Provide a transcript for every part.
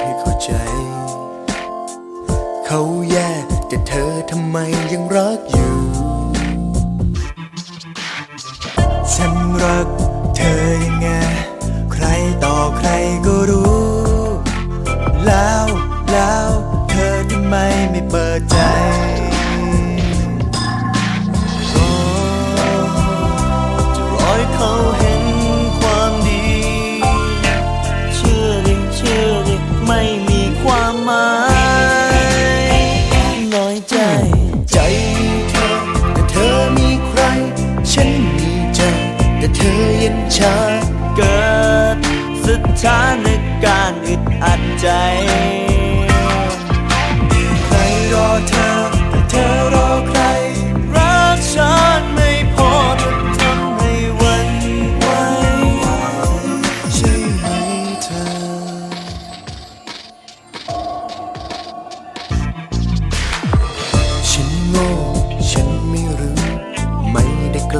ให้เข้าใจ เขาแย่แต่เธอทำไมยังรักอยู่ ฉันรัก ใจเธอแต่เธอมีใคร ฉันมีใจ แต่เธอเย็นชาเกิดสถานการณ์อึดอัดใจ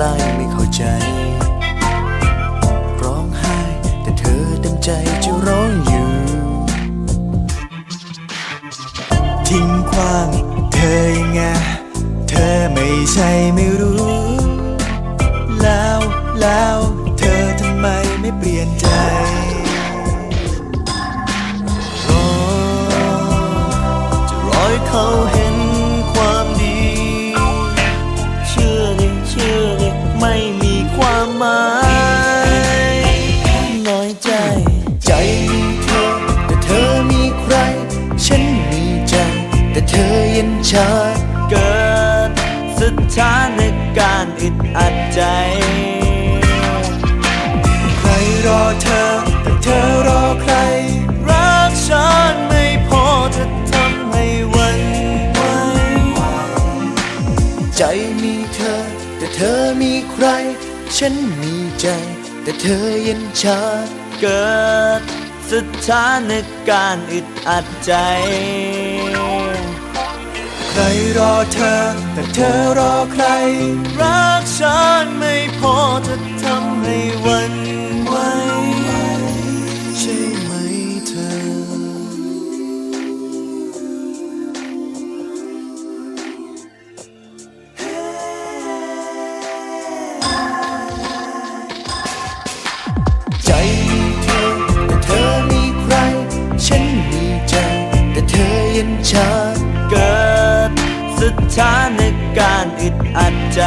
ล้ ไม่เข้าใจ ร้องไห้ แต่เธอเต็มใจจะร้องอยู่ ทิ้งขว้าง เธอยังไง เธอไม่ใช่ไม่รู้ แล้วแล้วเธอทำไมไม่เปลี่ยนใจรอจะรอเขา เย็นชาเกิดสถานการณ์อึดอัดใจ ใครรอเธอ แต่เธอรอใคร รักฉันไม่พอจะทำให้วันไหวใจมีเธอ แต่เธอมีใคร ฉันมีใจ แต่เธอเย็นชาเกิดสถานการณ์อึดอัดใจ เธอ แต่เธอรอใคร รักฉันไม่พอจะทำให้วันไหวใช่ไหมเธอ ใจมีเธอแต่เธอมีใคร ฉันมีใจแต่เธอเย็นชา ถานการณ์อึดอัดใจ